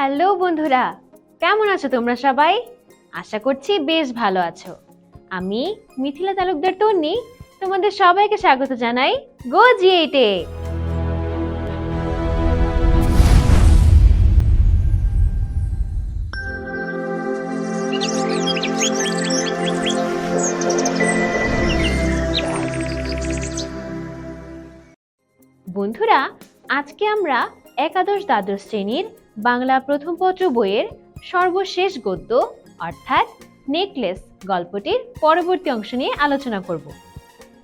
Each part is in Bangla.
হ্যালো বন্ধুরা, কেমন আছো তোমরা সবাই? আশা করছি বেশ ভালো আছো। আমি মিথিলা তালুকদার তন্নি, তোমাদের সবাইকে স্বাগত জানাই গো জি এইটে বন্ধুরা, আজকে আমরা একাদশ দ্বাদশ শ্রেণির বাংলা প্রথম পত্র বইয়ের সর্বশেষ গদ্য, অর্থাৎ নেকলেস গল্পটির পরবর্তী অংশ নিয়ে আলোচনা করব।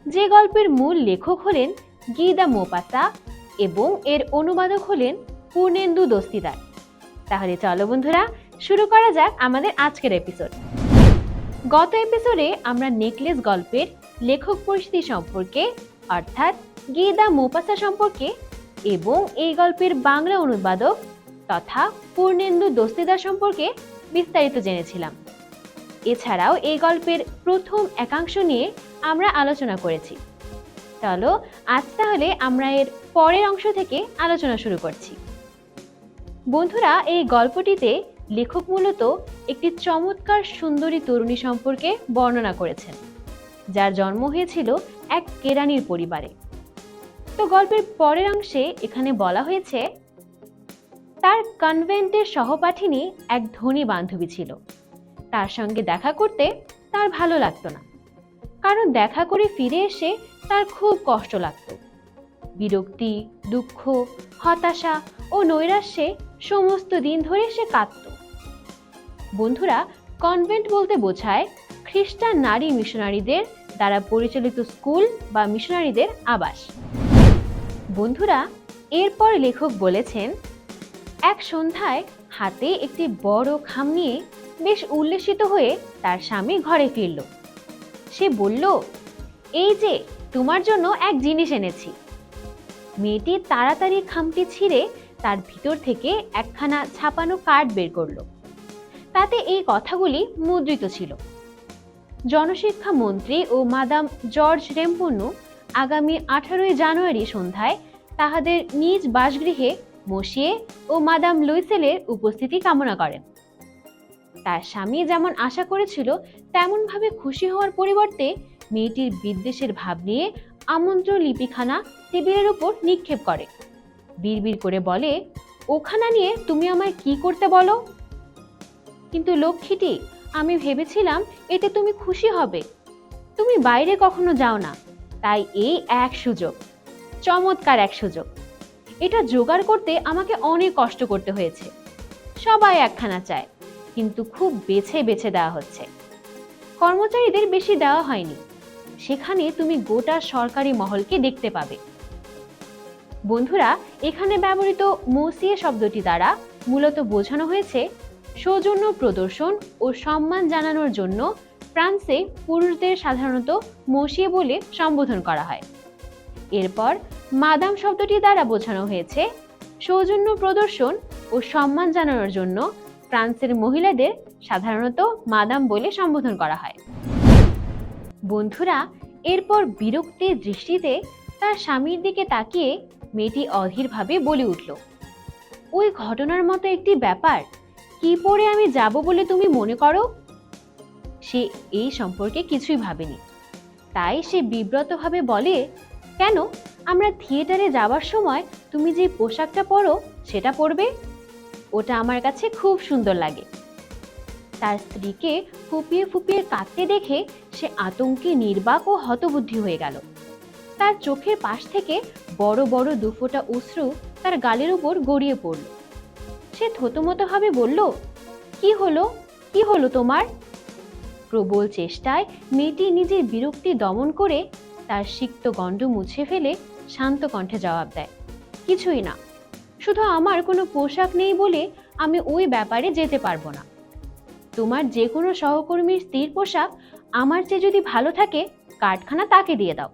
যে গল্পের মূল লেখক হলেন গিদা মোপাসা এবং এর অনুবাদক হলেন পূর্ণেন্দু দস্তিদার। তাহলে চলো বন্ধুরা, শুরু করা যাক আমাদের আজকের এপিসোড গত এপিসোডে আমরা নেকলেস গল্পের লেখক পরিস্থিতি সম্পর্কে, অর্থাৎ গিদা মোপাসা সম্পর্কে এবং এই গল্পের বাংলা অনুবাদক তথা পূর্ণেন্দু দস্তিদার সম্পর্কে বিস্তারিত জেনেছিলাম। এছাড়াও এই গল্পের প্রথম একাংশ নিয়ে আমরা আলোচনা করেছি। চলো, আজ তাহলে আমরা এর পরের অংশ থেকে আলোচনা শুরু করছি। বন্ধুরা, এই গল্পটিতে লেখক মূলত একটি চমৎকার সুন্দরী তরুণী সম্পর্কে বর্ণনা করেছেন, যার জন্ম হয়েছিল এক কেরানির পরিবারে। তো গল্পের পরের অংশে এখানে বলা হয়েছে তার কনভেন্টের সহপাঠিনী এক ধনী বান্ধবী ছিল। তার সঙ্গে দেখা করতে তার ভালো লাগতো না। কারণ দেখা করে ফিরে এসে তার খুব কষ্ট লাগতো। বিরক্তি, দুঃখ, হতাশা ও নৈরাশ্যে সমস্ত দিন ধরে সে কাঁদত। বন্ধুরা কনভেন্ট বলতে বোঝায় খ্রিস্টান নারী মিশনারিদের দ্বারা পরিচালিত স্কুল বা মিশনারিদের আবাস। বন্ধুরা, এরপর লেখক বলেছেন এক সন্ধ্যায় হাতে একটি বড় খাম নিয়ে বেশ উল্লেসিত হয়ে তার স্বামী ঘরে ফিরল। সে বলল, এই যে, তোমার জন্য এক জিনিস এনেছি। মেয়েটি তাড়াতাড়ি খামটি ছিঁড়ে তার ভিতর থেকে একখানা ছাপানো কার্ড বের করল। তাতে এই কথাগুলি মুদ্রিত ছিল। জনশিক্ষা মন্ত্রী ও মাদাম জর্জ রেম্পন্নু আগামী আঠারোই জানুয়ারি সন্ধ্যায় তাহাদের নিজ বাসগৃহে মসিয়ে ও মাদাম লুইসেলের উপস্থিতি কামনা করেন। তার স্বামী যেমন আশা করেছিল, তেমনভাবে খুশি হওয়ার পরিবর্তে মেয়েটির বিদ্বেষের ভাব নিয়ে আমন্ত্রণ লিপিখানা টেবিলের উপর নিক্ষেপ করে। বিড়বিড় করে বলে, ওখানা নিয়ে তুমি আমায় কি করতে বলো? কিন্তু লক্ষ্মীটি, আমি ভেবেছিলাম এতে তুমি খুশি হবে। তুমি বাইরে কখনো যাও না। তাই এই এক সুযোগ, চমৎকার এক সুযোগ। এটা জোগাড় করতে আমাকে অনেক কষ্ট করতে হয়েছে। সবাই একখানা চায়, কিন্তু খুব বেছে বেছে দেওয়া হচ্ছে। কর্মচারীদের বেশি দেওয়া হয়নি। সেখানে তুমি গোটা সরকারি মহলকে দেখতে পাবে। বন্ধুরা, এখানে ব্যবহৃত মসিয়ে শব্দটি দ্বারা মূলত বোঝানো হয়েছে, সৌজন্য প্রদর্শন ও সম্মান জানানোর জন্য ফ্রান্সে পুরুষদের সাধারণত মসিয়ে বলে সম্বোধন করা হয়। এরপর মাদাম শব্দটি দ্বারা বোঝানো হয়েছে সৌজন্য প্রদর্শন ও সম্মান জানানোর জন্য ফ্রান্সের মহিলাদের সাধারণত মাদাম বলে সম্বোধন করা হয়। বন্ধুরা, এরপর বিরক্তির দৃষ্টিতে তার স্বামীর দিকে তাকিয়ে মেয়েটি অধীরভাবে বলে উঠল, ওই ঘটনার মতো একটি ব্যাপার, কি পরে আমি যাব বলে তুমি মনে করো? সে এই সম্পর্কে কিছুই ভাবেনি। তাই সে বিব্রতভাবে বলে কেন? আমরা থিয়েটারে যাওয়ার সময় তুমি যে পোশাকটা পরো, সেটা পরবে? ওটা আমার কাছে খুব সুন্দর লাগে। তার স্ত্রীকে ফুপিয়ে ফুপিয়ে কাঁদতে দেখে সে আতঙ্কে নির্বাক ও হতবুদ্ধি হয়ে গেল। তার চোখের পাশ থেকে বড় বড় দুফোটা অশ্রু তার গালের উপর গড়িয়ে পড়ল। সে থতমতভাবে বলল, কি হলো? কি হলো তোমার? প্রবল চেষ্টায় মেয়েটি নিজের বিরক্তি দমন করে তার সিক্ত গণ্ড মুছে ফেলে শান্ত কণ্ঠে জবাব দেয়, কিছুই না। শুধু আমার কোনো পোশাক নেই বলে আমি ওই ব্যাপারে যেতে পারব না। তোমার যে কোনো সহকর্মীর স্ত্রীর পোশাক আমার চেয়ে যদি ভালো থাকে কার্ডখানা তাকে দিয়ে দাও।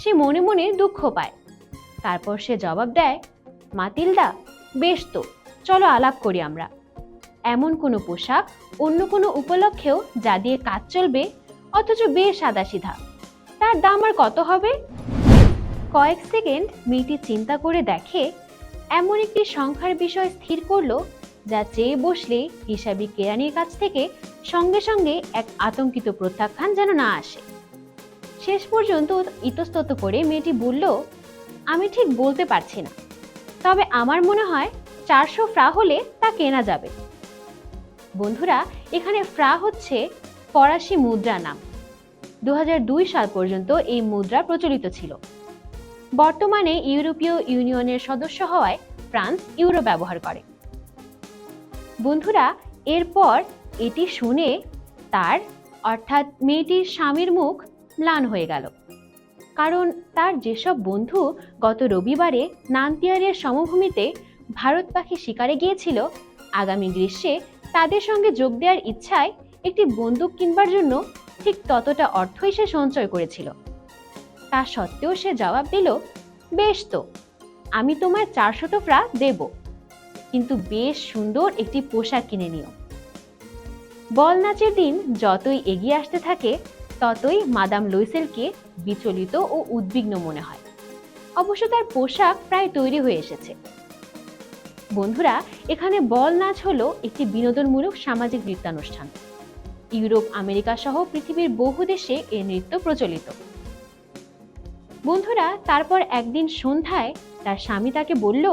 সে মনে মনে দুঃখ পায়। তারপর সে জবাব দেয়, মাতিলদা, বেশ তো, চলো আলাপ করি আমরা। এমন কোনো পোশাক অন্য কোনো উপলক্ষেও যা দিয়ে কাজ চলবে, অথচ বেশ সাদাসিধা। তার দাম আর কত হবে? কয়েক সেকেন্ড মেয়েটি চিন্তা করে দেখে, এমন একটি সংখ্যার বিষয় স্থির করল যা চেয়ে বসলে হিসাবি কেরানির কাছ থেকে সঙ্গে সঙ্গে এক আতঙ্কিত প্রত্যাখ্যান যেন না আসে। শেষ পর্যন্ত ইতস্তত করে মেয়েটি বলল, আমি ঠিক বলতে পারছি না। তবে আমার মনে হয় চারশো ফ্রা হলে তা কেনা যাবে। বন্ধুরা, এখানে ফ্রা হচ্ছে ফরাসি মুদ্রা নাম। দু হাজার দুই সাল পর্যন্ত এই মুদ্রা প্রচলিত ছিল। বর্তমানে ইউরোপীয় ইউনিয়নের সদস্য হওয়ায় ফ্রান্স ইউরো ব্যবহার করে। বন্ধুরা, এরপর এটি শুনে তার, অর্থাৎ মেয়েটির স্বামীর মুখ ম্লান হয়ে গেল। কারণ তার যেসব বন্ধু গত রবিবারে নান্তিয়ারের সমভূমিতে ভারত পাখি শিকারে গিয়েছিল, আগামী গ্রীষ্মে তাদের সঙ্গে যোগ দেওয়ার ইচ্ছায় একটি বন্দুক কিনবার জন্য ঠিক ততটা অর্থই সে সঞ্চয় করেছিল। তা সত্ত্বেও সে জবাব দিল, বেশ তো, আমি তোমায় চারশো টোকরা দেব, কিন্তু বেশ সুন্দর একটি পোশাক কিনে নিও। বল নাচের দিন যতই এগিয়ে আসতে থাকে, ততই মাদাম লুইসেলকে বিচলিত ও উদ্বিগ্ন মনে হয়। অবশ্য তার পোশাক প্রায় তৈরি হয়ে এসেছে। বন্ধুরা, এখানে বল নাচ হলো একটি বিনোদনমূলক সামাজিক নৃত্যানুষ্ঠান। ইউরোপ, আমেরিকা সহ পৃথিবীর বহু দেশে এ নৃত্য প্রচলিত। বন্ধুরা, তারপর একদিন সন্ধ্যায় তার স্বামী তাকে বলল,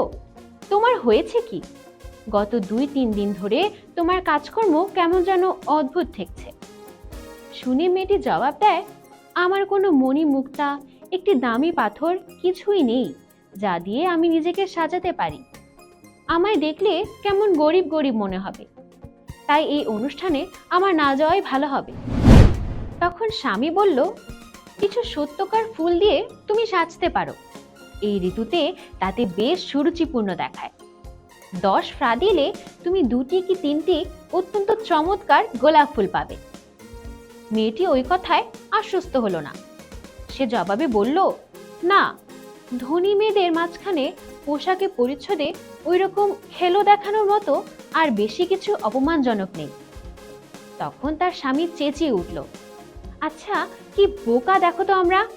তোমার হয়েছে কি? গত দুই তিন দিন ধরে তোমার কাজকর্ম কেমন যেন অদ্ভুত ঠেকছে শুনে মেয়েটি জবাব দেয়, আমার কোনো মণি মুক্তা, একটি দামি পাথর কিছুই নেই, যা দিয়ে আমি নিজেকে সাজাতে পারি। আমায় দেখলে কেমন গরিব গরিব মনে হবে। তাই এই অনুষ্ঠানে আমার না যাওয়াই ভালো হবে। তখন স্বামী বলল, কিছু সত্যকার ফুল দিয়ে তুমি সাজতে পারো। এই ঋতুতে তাতে বেশ সুরুচিপূর্ণ দেখায়। দশ ফ্রা দিলে তুমি দুটি কি তিনটি অত্যন্ত চমৎকার গোলাপ ফুল পাবে। মেয়েটি ওই কথায় আশ্বস্ত হলো না। সে জবাবে বলল, না, ধনী মেয়েদের মাঝখানে পোশাকে পরিচ্ছদে ওই রকম খেলো দেখানোর মতো আর বেশি কিছু অপমানজনক নেই। তখন তার স্বামী চেঁচিয়ে উঠল আচ্ছা কি বোকা দেখো তো আমরা।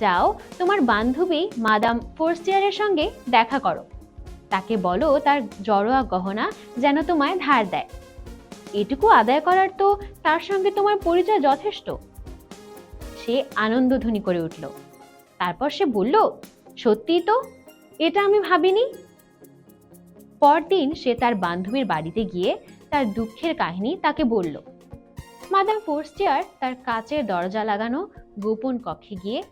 যাও, তোমার বান্ধবী মাদাম ফোর্সিয়ারের সঙ্গে দেখা করো। তাকে বলো তার জড়োয়া গহনা যেন তোমায় ধার দেয়। এটুকু আদায় করার তো তার সঙ্গে তোমার পরিচয় যথেষ্ট। সে আনন্দধ্বনি করে উঠল। তারপর সে বলল, সত্যিই তো? এটা আমি ভাবিনি। পরদিন সে তার বান্ধবীর বাড়িতে গিয়ে তার দুঃখের কাহিনী তাকে বলল। মাদাম ফোর্সটিয়ার তার কাচের দরজা লাগানো গোপন কক্ষে গিয়ে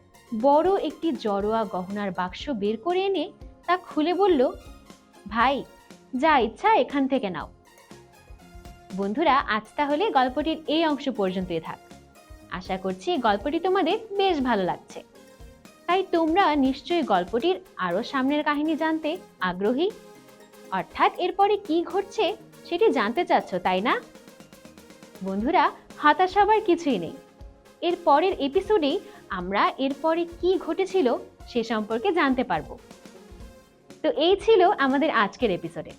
বড় একটি জড়োয়া গহনার বাক্স বের করে এনে তা খুলে বলল, ভাই, যা ইচ্ছা এখান থেকে নাও। বন্ধুরা, আজ তাহলে গল্পটির এই অংশ পর্যন্তই থাক। আশা করছি গল্পটি তোমাদের বেশ ভালো লাগছে। তাই তোমরা নিশ্চয়ই গল্পটির আরও সামনের কাহিনী জানতে আগ্রহী। অর্থাৎ এরপরে কি ঘটছে সেটি জানতে চাচ্ছ, তাই না? বন্ধুরা, হতাশ হবার কিছুই নেই। এর পরের এপিসোডেই আমরা এরপরে কি ঘটেছিল সে সম্পর্কে জানতে পারব। তো এই ছিল আমাদের আজকের এপিসোডে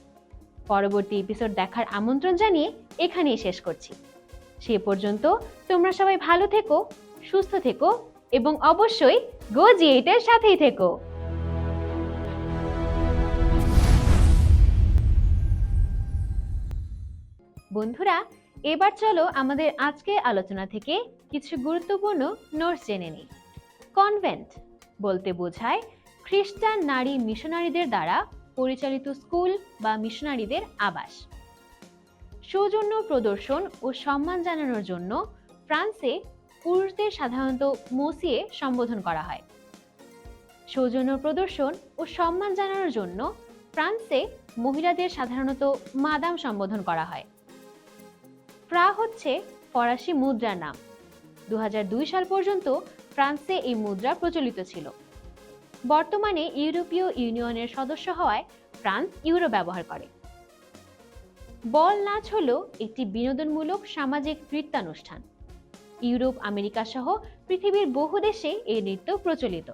পরবর্তী এপিসোড দেখার আমন্ত্রণ জানিয়ে এখানেই শেষ করছি। সে পর্যন্ত তোমরা সবাই ভালো থেকো, সুস্থ থেকো এবং অবশ্যই গো জিএইটের সাথেই থেকো। বন্ধুরা, এবার চলো আমাদের আজকের আলোচনা থেকে কিছু গুরুত্বপূর্ণ নোটস জেনে নিই। কনভেন্ট বলতে বোঝায় খ্রিস্টান নারী মিশনারিদের দ্বারা পরিচালিত স্কুল বা মিশনারিদের আবাস। সৌজন্য প্রদর্শন ও সম্মান জানানোর জন্য ফ্রান্সে পুরুষদের সাধারণত মসিয়ে সম্বোধন করা হয়। সৌজন্য প্রদর্শন ও সম্মান জানানোর জন্য ফ্রান্সে মহিলাদের সাধারণত মাদাম সম্বোধন করা হয়। ফ্রা হচ্ছে ফরাসি মুদ্রার নাম। দু হাজার দুই সাল পর্যন্ত ফ্রান্সে এই মুদ্রা প্রচলিত ছিল। বর্তমানে ইউরোপীয় ইউনিয়নের সদস্য হওয়ায় ফ্রান্স ইউরো ব্যবহার করে। বল নাচ হল একটি বিনোদনমূলক সামাজিক নৃত্যানুষ্ঠান ইউরোপ, আমেরিকা সহ পৃথিবীর বহু দেশে এই নৃত্য প্রচলিত।